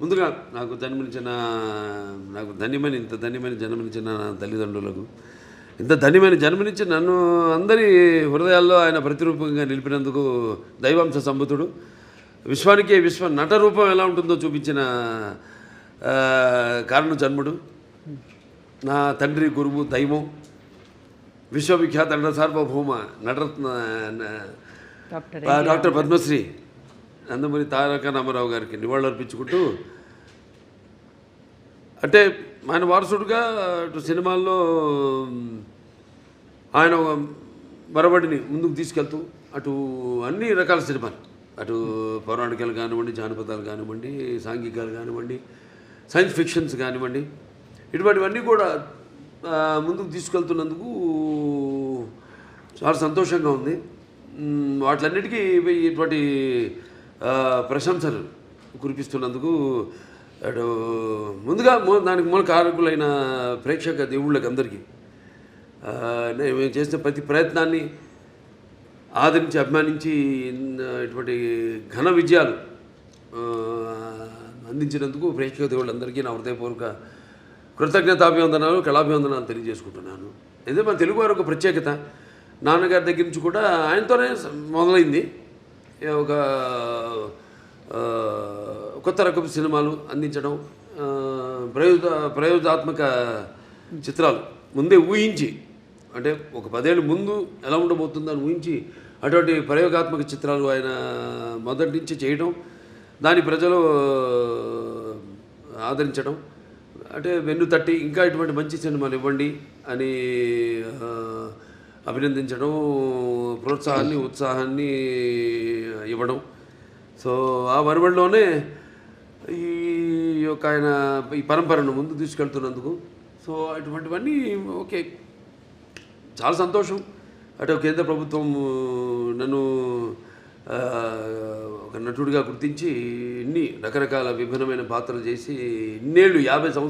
ముందుగా నాకు జన్మనిచ్చిన నాకు ధన్యమైన ఇంత ధన్యమైన జన్మనిచ్చిన నా తల్లిదండ్రులకు ఇంత ధన్యమైన జన్మనిచ్చి నన్ను అందరి హృదయాల్లో ఆయన ప్రతిరూపంగా నిలిపినందుకు దైవాంశ సంబుతుడు. విశ్వానికే విశ్వ నట రూపం ఎలా ఉంటుందో చూపించిన కారణ జన్ముడు నా తండ్రి గురువు దైవం. విశ్వవిఖ్యాత నట సార్వభౌమ నటరత్న డాక్టర్ పద్మశ్రీ. నందమూరి తారక రామారావు గారికి నివాళులు అర్పించుకుంటూ అంటే ఆయన వారసుడుగా అటు సినిమాల్లో ఆయన మరబడిని ముందుకు తీసుకెళ్తూ అటు అన్ని రకాల సినిమాలు. అటు పౌరాణికాలు కానివ్వండి జానపదాలు కానివ్వండి సాంఘికాలు కానివ్వండి సైన్స్ ఫిక్షన్స్ కానివ్వండి ఇటువంటివన్నీ కూడా ముందుకు తీసుకెళ్తున్నందుకు చాలా సంతోషంగా ఉంది. వాటిలన్నిటికీ ఇటువంటి ప్రశంసలు కురిపిస్తున్నందుకు అటు ముందుగా దానికి మూల కారకులైన ప్రేక్షక దేవుళ్ళకి అందరికీ మేము చేసిన ప్రతి ప్రయత్నాన్ని ఆదరించి అభిమానించి ఇటువంటి ఘన విజయాలు అందించినందుకు ప్రేక్షక దేవుళ్ళందరికీ నా హృదయపూర్వక కృతజ్ఞతాభివందనాలు కళాభివందనాలు తెలియజేసుకుంటున్నాను. అయితే మన తెలుగు వారి ఒక ప్రత్యేకత. నాన్నగారి దగ్గర నుంచి కూడా ఆయనతోనే మొదలైంది. ఒక కొత్త రకపు సినిమాలు అందించడం ప్రయోజ ప్రయోజనాత్మక చిత్రాలు ముందే ఊహించి అంటే ఒక పదేళ్ళు ముందు ఎలా ఉండబోతుందని ఊహించి అటువంటి ప్రయోగాత్మక చిత్రాలు ఆయన మొదటి నుంచి చేయడం దాని ప్రజలు ఆదరించడం అంటే వెన్ను తట్టి ఇంకా ఇటువంటి మంచి సినిమాలు ఇవ్వండి అని అభినందించడం ప్రోత్సాహాన్ని ఉత్సాహాన్ని ఇవ్వడం. సో ఆ వరవడిలోనే ఈ యొక్క ఆయన ఈ పరంపరను ముందు తీసుకెళ్తున్నందుకు. So అటువంటివన్నీ okay. చాలా సంతోషం. అటు కేంద్ర ప్రభుత్వం నన్ను ఒక నటుడిగా గుర్తించి ఇన్ని రకరకాల విభిన్నమైన పాత్రలు చేసి ఇన్నేళ్ళు యాభై సంవత్సరాలు